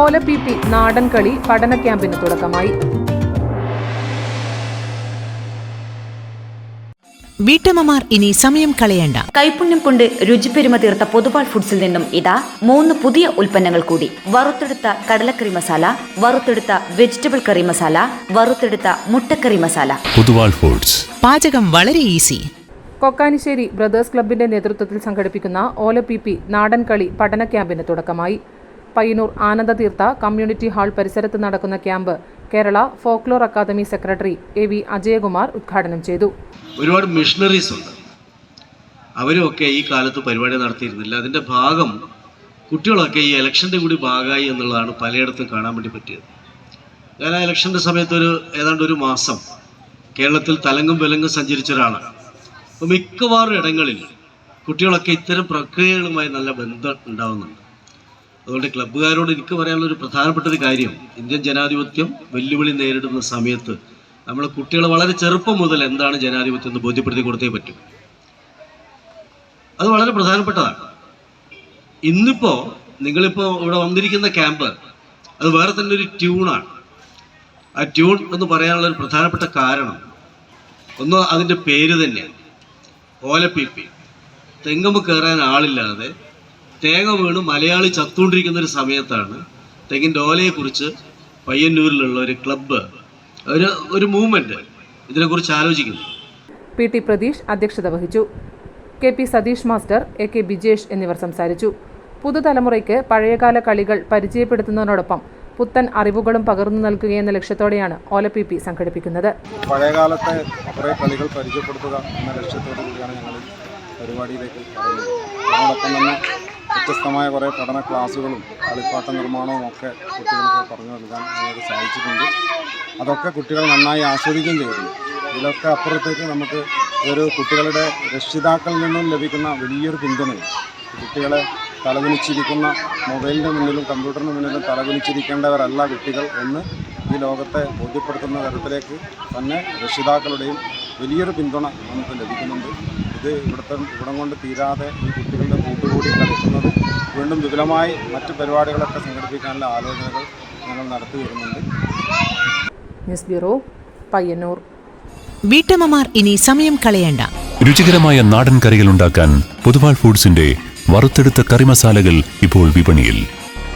ഓല P P നാടൻ കളി പഠന ക്യാമ്പിന് തുടക്കമായി. വീട്ടമ്മമാർ ഇനി സമയം കളയണ്ട. കൈപുണ്യം കൊണ്ട് രുചിപ്പെരുമ തീർത്ത പൊതുവാൾ ഫുഡ്സിൽ നിന്നും ഇതാ മൂന്ന് പുതിയ ഉൽപ്പന്നങ്ങൾ കൂടി. വറുത്തെടുത്ത കടലക്കറി മസാല വറുത്തെടുത്ത വെജിറ്റബിൾ കറി മസാല വറുത്തെടുത്ത മുട്ടക്കറി മസാല. പൊതുവാൾ ഫുഡ്സ്. പാചകം വളരെ ഈസി. കൊക്കാനിശ്ശേരി ബ്രദേഴ്സ് ക്ലബിന്റെ നേതൃത്വത്തിൽ സംഘടിപ്പിക്കുന്ന ഓല പി പി നാടൻ കളി പഠന ക്യാമ്പിന് തുടക്കമായി. പയ്യന്നൂർ ആനന്ദതീർത്ഥ കമ്മ്യൂണിറ്റി ഹാൾ പരിസരത്ത് നടക്കുന്ന camp Kerala folklore academy secretary A V Ajayakumar ഉദ്ഘാടനം ചെയ്തു. ഒരുപാട് മിഷണറീസ് ഉണ്ട്. അവരുമൊക്കെ ഈ കാലത്ത് പരിപാടി നടത്തിയിരുന്നില്ല. അതിന്റെ ഭാഗം കുട്ടികളൊക്കെ ഈ ഇലക്ഷന്റെ കൂടി ഭാഗമായി എന്നുള്ളതാണ് പലയിടത്തും കാണാൻ വേണ്ടി പറ്റിയത്. ഞാൻ ആ ഇലക്ഷന്റെ സമയത്ത് ഒരു ഏതാണ്ട് ഒരു മാസം കേരളത്തിൽ തലങ്ങും വിലങ്ങും സഞ്ചരിച്ച ഒരാളാണ്. അപ്പോൾ മിക്കവാറും ഇടങ്ങളിൽ കുട്ടികളൊക്കെ ഇത്തരം പ്രക്രിയകളുമായി നല്ല ബന്ധം ഉണ്ടാവുന്നുണ്ട്. അതുകൊണ്ട് ക്ലബ്ബുകാരോട് എനിക്ക് പറയാനുള്ള ഒരു പ്രധാനപ്പെട്ട ഒരു കാര്യം ഇന്ത്യൻ ജനാധിപത്യം വെല്ലുവിളി നേരിടുന്ന സമയത്ത് നമ്മൾ കുട്ടികളെ വളരെ ചെറുപ്പം മുതൽ എന്താണ് ജനാധിപത്യം എന്ന് ബോധ്യപ്പെടുത്തി കൊടുത്തേ പറ്റും. അത് വളരെ പ്രധാനപ്പെട്ടതാണ്. ഇന്നിപ്പോ നിങ്ങളിപ്പോ ഇവിടെ വന്നിരിക്കുന്ന ക്യാമ്പ് അത് വേറെ തന്നെ ഒരു ട്യൂണാണ്. ആ ട്യൂൺ എന്ന് പറയാനുള്ള ഒരു പ്രധാനപ്പെട്ട കാരണം ഒന്ന് അതിന്റെ പേര് തന്നെയാണ്. ഓലപ്പിപ്പി തെങ്ങമ്മ കയറാൻ ആളില്ലാതെ തേങ്ങ വീണ് മലയാളി ചത്തുകൊണ്ടിരിക്കുന്ന ഒരു സമയത്താണ് തെങ്ങിന്റെ ഓലയെക്കുറിച്ച് പയ്യന്നൂരിലുള്ള ഒരു ക്ലബ്ബ് ഒരു ഒരു മൂവ്മെന്റ് ഇതിനെക്കുറിച്ച് ആലോചിക്കുന്നു. പി ടി പ്രതീഷ് അധ്യക്ഷത വഹിച്ചു. K P Satheesh master A K Bijesh എന്നിവർ സംസാരിച്ചു. പുതുതലമുറയ്ക്ക് പഴയകാല കളികൾ പരിചയപ്പെടുത്തുന്നതിനോടൊപ്പം പുത്തൻ അറിവുകളും പകർന്നു നൽകുകയെന്ന ലക്ഷ്യത്തോടെയാണ് ഓല പി പി സംഘടിപ്പിക്കുന്നത്. പഴയകാലത്തെ കുറേ കളികൾ പരിചയപ്പെടുത്തുക എന്ന ലക്ഷ്യത്തോടു കൂടിയാണ് ഞങ്ങൾ പരിപാടിയിലേക്ക് അതോടൊപ്പം തന്നെ വ്യത്യസ്തമായ കുറേ പഠന ക്ലാസ്സുകളും കളിപ്പാട്ട നിർമ്മാണവും ഒക്കെ കുട്ടികൾക്ക് പറഞ്ഞു നൽകാൻ ഞങ്ങൾക്ക് സാധിച്ചിട്ടുണ്ട്. അതൊക്കെ കുട്ടികൾ നന്നായി ആസ്വദിക്കുകയും ചെയ്തിരുന്നു. ഇതിലൊക്കെ അപ്പുറത്തേക്ക് നമുക്ക് ഒരു കുട്ടികളുടെ രക്ഷിതാക്കളിൽ നിന്നും ലഭിക്കുന്ന വലിയൊരു പിന്തുണയും കുട്ടികളെ തലകുനിച്ചിരിക്കുന്ന മൊബൈലിന്റെ മുന്നിലും കമ്പ്യൂട്ടറിന് മുന്നിലും തലകുനിച്ചിരിക്കേണ്ടവരല്ല കുട്ടികൾ എന്ന് ഈ ലോകത്തെ ബോധ്യപ്പെടുത്തുന്ന തരത്തിലേക്ക് തന്നെ രക്ഷിതാക്കളുടെയും വലിയൊരു പിന്തുണ നമുക്ക് ലഭിക്കുന്നുണ്ട്. ഇത് ഇവിടുത്തെ ഇവിടം കൊണ്ട് തീരാതെ ഈ കുട്ടികളുടെ കൂട്ടുകൂടി കളിക്കുന്നത് വീണ്ടും വിപുലമായി മറ്റ് പരിപാടികളൊക്കെ സംഘടിപ്പിക്കാനുള്ള ആലോചനകൾ ഞങ്ങൾ നടത്തി വരുന്നുണ്ട്. News bureau Payyannur. വീട്ടമ്മമാർ ഇനി സമയം കളയണ്ട. രുചികരമായ നാടൻ കറികൾ ഉണ്ടാക്കാൻ പുതുവാൾ ഫുഡ്സിന്റെ വറുത്തെടുത്ത കറി മസാലകൾ ഇപ്പോൾ വിപണിയിൽ.